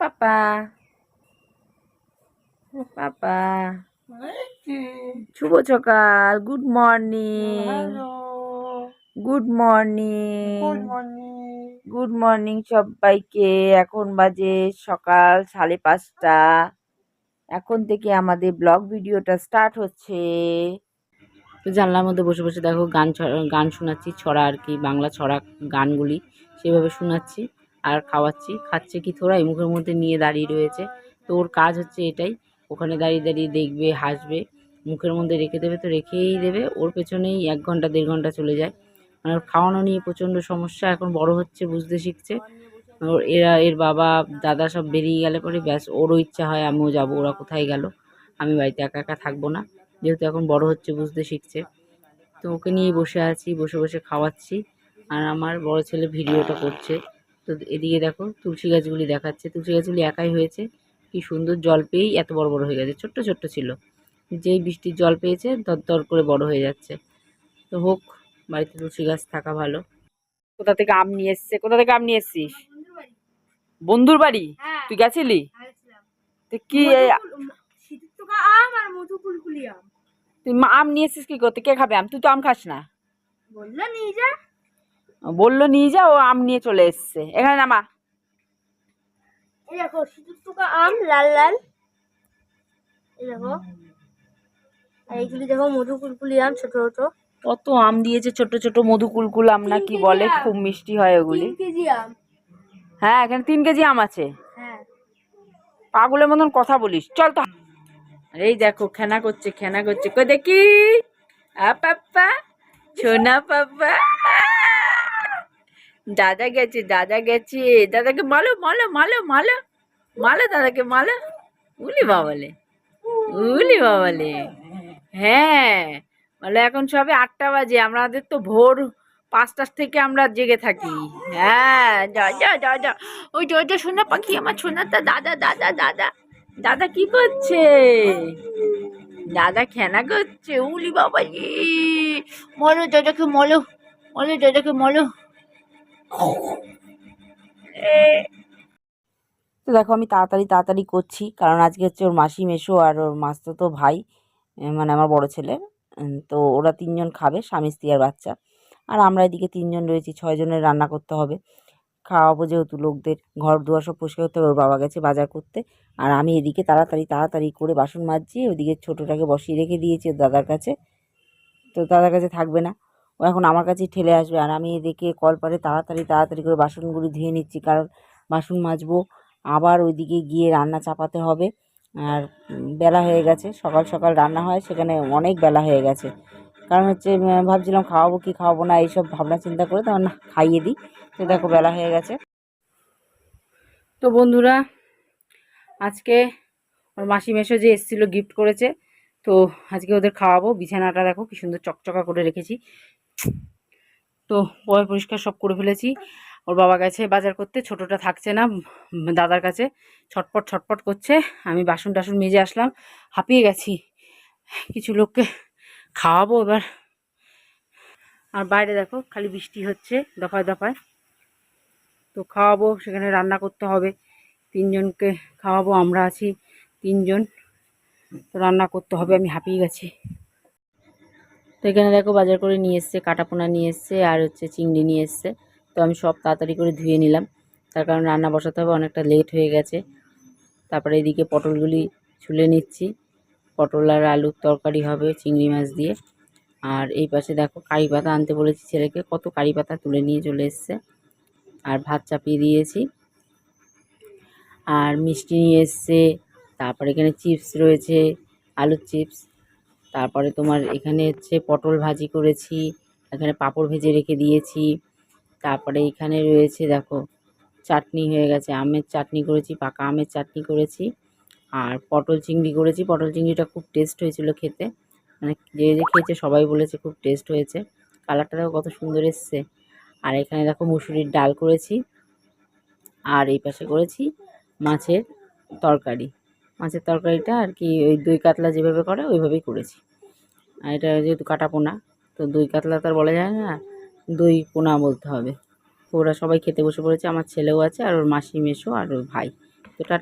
পাপা পাপা শুভ সকাল good morning good morning good morning সবাইকে। এখন বাজে সকাল সাড়ে পাঁচটা। এখন থেকে আমাদের ব্লগ ভিডিওটা স্টার্ট হচ্ছে। তো জানলার মধ্যে বসে বসে দেখো গান ছ- গান শোনাচ্ছি ছড়া আর কি বাংলা ছড়া গানগুলি সেভাবে শোনাচ্ছি। আর খাওয়াচ্ছি, খাচ্ছে কি থোড়া, এই মুখের মধ্যে নিয়ে দাঁড়িয়ে রয়েছে। তো ওর কাজ হচ্ছে এটাই, ওখানে দাঁড়িয়ে দাঁড়িয়ে দেখবে, হাসবে, মুখের মধ্যে রেখে দেবে তো রেখেই দেবে, ওর পেছনেই এক ঘণ্টা, দেড় ঘণ্টা চলে যায়। মানে ওর খাওয়ানো নিয়ে প্রচণ্ড সমস্যা, এখন বড় হচ্ছে, বুঝতে শিখছে। ওর এরা, এর বাবা, দাদা সব বেরিয়ে গেলে পরে ব্যাস, ওরও ইচ্ছা হয় আমিও যাব, ওরা কোথায় গেল? আমি বাড়িতে একা একা থাকব না, যেহেতু এখন বড় হচ্ছে, বুঝতে শিখছে। তো ওকে নিয়েই বসে আছি, বসে বসে খাওয়াচ্ছি, আর আমার বড় ছেলে ভিডিওটা করছে। তো এদিকে দেখো তুলসী গাছগুলি দেখাচ্ছে। তুলসী গাছগুলি একাই হয়েছে। কি সুন্দর জল পেয়েই এত বড় বড় হয়ে গেছে। ছোট্ট ছোট্ট ছিল। যেই বৃষ্টির জল পেয়েছে দর দর করে বড় হয়ে যাচ্ছে। তো হোক বাড়িতে তুলসী গাছ থাকা ভালো। কোথা থেকে আম নিয়ে এসছে? কোথা থেকে আম নিয়ে এসছিস? বন্ধুর বাড়ি? হ্যাঁ। তুই গেছিলি? তো কি এই আম আর মধু কুলকুলি আম। তুই মা- আম নিয়ে এসছিস কি করতে? কে খাবে আম? তুই তো আম খাস না। বলল নিয়ে যা। বলল নিয়ে যা ও আম নিয়ে চলে এসছে। এখানে নামা। দেখো আম লাল লাল। দেখো। আর এইগুলি দেখো মধু কুলকুলি আম ছোট ছোট। কত আম দিয়েছে ছোট ছোট মধু কুলকুল আম না কি বলে? খুব মিষ্টি হয় ওগুলি। কেজি আম। হ্যাঁ এখানে তিন কেজি আম আছে। হ্যাঁ। পাগলের মতন কথা বলিস। চল তো। এই দেখো খেনা করছে খেনা করছে। কই দেখি? আ পাপ্পা সোনা পাপ্পা। দাদা গেছে দাদা গেছে। দাদাকে মালো মালো মালো মালো। মালো দাদাকে, মালো। উলি বাবালে উলি বাবালে। হ্যাঁ বলে এখন সবে আটটা বাজে। আমাদের তো ভোর পাঁচটার থেকে আমরা জেগে থাকি। হ্যাঁ যা যা যা যা। ওই সোনা পাখি, আমার সোনাটা দাদা দাদা দাদা। দাদা কি করছে? দাদা খেনা করছে। উলি বাবা মলো দাদাকে মলো মলো দাদাকে মলো। তো দেখো, আমি তাড়াতাড়ি তাড়াতাড়ি করছি। কারণ আজকে হচ্ছে ওর মাসি মেশো আর ওর মাস্তো ভাই মানে আমার বড় ছেলে। তো ওরা তিনজন খাবে, স্বামী, স্ত্রী আর বাচ্চা। আর আমরা এদিকে তিনজন রয়েছি, ছয়জনের রান্না করতে হবে। খাওয়াবো যেহেতু লোকদের, ঘর দুয়ার সব পরিষ্কার করতে হবে, ওর বাবা গেছে বাজার করতে। আর আমি এদিকে তাড়াতাড়ি তাড়াতাড়ি করে বাসন মাজছি, ওদিকে ছোটোটাকে বসিয়ে রেখে দিয়েছি ওর দাদার কাছে। তো দাদার কাছে থাকবে না। ও এখন আমার কাছেই ঠেলে আসবে। আর আমি এদিকে কল কলপারে তাড়াতাড়ি তাড়াতাড়ি করে বাসনগুলি ধুয়ে নিচ্ছি, কারণ বাসন মাজবো। আবার ওইদিকে গিয়ে রান্না চাপাতে হবে। আর বেলা হয়ে গেছে, সকাল সকাল রান্না হয়, সেখানে অনেক বেলা হয়ে গেছে। কারণ হচ্ছে ভাবছিলাম খাওয়াবো কি খাওয়াবো না, এইসব ভাবনা চিন্তা করে তখন খাইয়ে দিই। তো দেখো, বেলা হয়ে গেছে। তো বন্ধুরা, আজকে ওর মাসি মেশো যে এসেছিল, গিফট করেছে। তো আজকে ওদের খাওয়াবো। বিছানাটা দেখো, কি সুন্দর চকচকা করে রেখেছি। তো পয় পরিষ্কার সব করে ফেলেছি। ওর বাবা গেছে বাজার করতে, ছোটোটা থাকছে না দাদার কাছে। ছটপট ছটপট করছে। আমি বাসন টাসন মেজে আসলাম, হাঁপিয়ে গেছি। কিছু লোককে খাওয়াবো এবার। আর বাইরে দেখো, খালি বৃষ্টি হচ্ছে, দফায় দফায়। তো খাওয়াবো, সেখানে রান্না করতে হবে। তিনজনকে খাওয়াবো, আমরা আছি তিনজন। তো রান্না করতে হবে, আমি হাঁপিয়ে গেছি। এখানে দেখো বাজার করে নিয়ে এসছে, কাটাপোনা নিয়ে এসছে আর হচ্ছে চিংড়ি নিয়ে এসছে। তো আমি সব তাড়াতাড়ি করে ধুয়ে নিলাম। তার কারণ রান্না বসাতে হবে, অনেকটা লেট হয়ে গেছে। তারপরে এদিকে পটলগুলি ছুলে নিচ্ছি। পটল আর আলুর তরকারি হবে চিংড়ি মাছ দিয়ে। আর এই পাশে দেখো কারি পাতা আনতে বলেছি ছেলেকে, কত কারি পাতা তুলে নিয়ে চলে এসছে। আর ভাত চাপিয়ে দিয়েছি। আর মিষ্টি নিয়ে এসছে। তারপরে এখানে চিপস রয়েছে, আলুর চিপস তারপরে তোমার এখানে হচ্ছে পটল ভাজি করেছি, এখানে পাঁপড় ভেজে রেখে দিয়েছি, তারপরে এখানে রয়েছে দেখো চাটনি হয়ে গেছে, আমের চাটনি করেছি, পাকা আমের চাটনি করেছি, আর পটল চিংড়ি করেছি। পটল চিংড়িটা খুব টেস্ট হয়েছিল খেতে মানে যে যে খেয়েছে সবাই বলেছে খুব টেস্ট হয়েছে কালারটা দেখো কত সুন্দর এসছে। আর এখানে দেখো মুসুরির ডাল করেছি, আর এই পাশে করেছি মাছের তরকারি। মাছের তরকারিটা আর কি ওই দই কাতলা যেভাবে করে, ওইভাবেই করেছি। আর এটা যেহেতু কাটা পোনা, তো দই কাতলা তো আর বলা যায় না, দই পোনা বলতে হবে। ওরা সবাই খেতে বসে পড়েছে, আমার ছেলেও আছে আর ওর মাসি মেশো আর ওর ভাই।